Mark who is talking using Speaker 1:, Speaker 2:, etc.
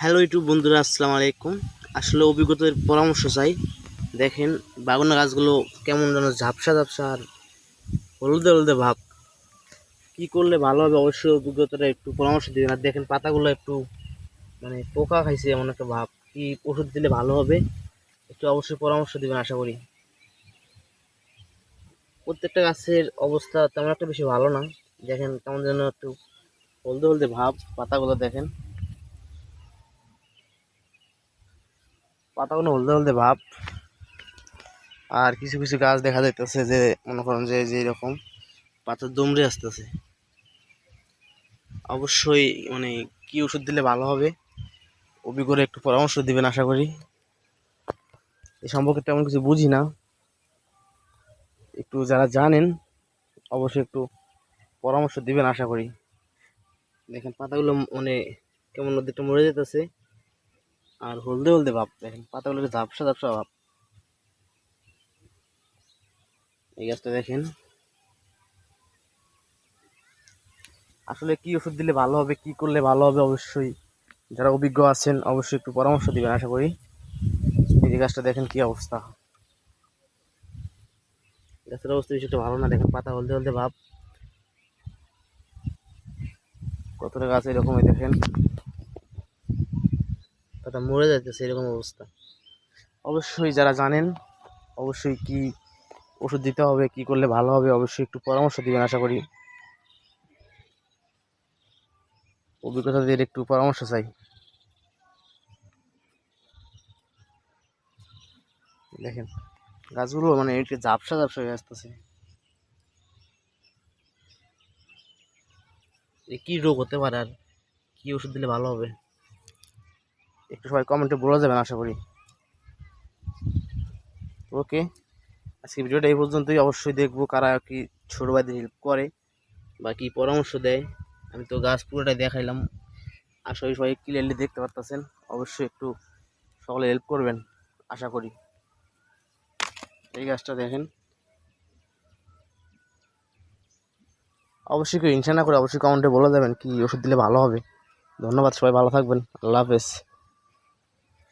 Speaker 1: Hello YouTube বন্ধুরা, আসসালামু আলাইকুম। আসলে অভিজ্ঞতার পরামর্শ চাই। দেখেন, বাগানের গাছগুলো কেমন যেন ঝাপসা ঝাপসা আর হলদে হলদে ভাব। কি করলে ভালো হবে অবশ্যই অভিজ্ঞতাটা একটু পরামর্শ দিবেন। আর দেখেন, পাতাগুলো একটু মানে পোকা খাইছে এমন একটা ভাব। কি ওষুধ দিলে ভালো হবে? একটু অবশ্যই পরামর্শ দিবেন, আশা করি। প্রত্যেকটা গাছের অবস্থা তেমন একটা বেশি ভালো না। দেখেন, কেমন যেন একটু হলদে হলদে ভাব, পাতাগুলো দেখেন। পাতাগুলো হলদে হলদে ভাব। আর কিছু কিছু গাছ দেখা যাইতেছে যে, মনে করেন যে এরকম পাতা দুমড়ে আসতেছে। অবশ্যই মানে কি ওষুধ দিলে ভালো হবে অভিজ্ঞরা একটু পরামর্শ দিবেন, আশা করি। এ সম্পর্কে তেমন কিছু বুঝি না। একটু যারা জানেন, অবশ্যই একটু পরামর্শ দিবেন, আশা করি। দেখেন, পাতাগুলো মানে কেমন একটু মরে যেতেছে আর হলদে হলদে ভাব, দেখেন পাতাগুলো ঝাপসা ঝাপসা ভাব। এই গাছটা দেখেন। আসলে কি ওষুধ দিলে ভালো হবে, কি করলে ভালো হবে অবশ্যই যারা অভিজ্ঞ আছেন অবশ্যই একটু পরামর্শ দিবেন, আশা করি। এই গাছটা দেখেন কি অবস্থা। গাছের অবস্থা বেশি ভালো না, দেখেন, পাতা হলদে হলদে ভাব। কতটা গাছ এরকমই দেখেন। পাতা মরে যাইতেছে, এরকম অবস্থা। অবশ্যই যারা জানেন, অবশ্যই কি ওষুধ দিতে হবে, কি করলে ভালো হবে, অবশ্যই একটু পরামর্শ দিবেন, আশা করি। অভিজ্ঞতা দিয়ে একটু পরামর্শ চাই। দেখেন, গাছগুলো মানে একটু ঝাপসা ঝাপসা হয়ে আসতেছে। কি রোগ হতে পারে আর কি ওষুধ দিলে ভালো হবে? একটু সবাই কমেন্টে বলে যাবেন, আশা করি। ওকে আজকে ভিডিওটা এই পর্যন্তই। অবশ্যই দেখব কারা কি ছোটো ভাইদের হেল্প করে বা কি পরামর্শ দেয়। আমি তো গাছ পুরোটাই দেখাইলাম। আশা করি সবাই ক্লিয়ারলি দেখতে পারতেছেন। অবশ্যই একটু সকলে হেল্প করবেন, আশা করি। এই গাছটা দেখেন। অবশ্যই কেউ হিংসা না করে অবশ্যই কমেন্টে বলে দেবেন কি ওষুধ দিলে ভালো হবে। ধন্যবাদ, সবাই ভালো থাকবেন। আল্লাহ হাফেজ।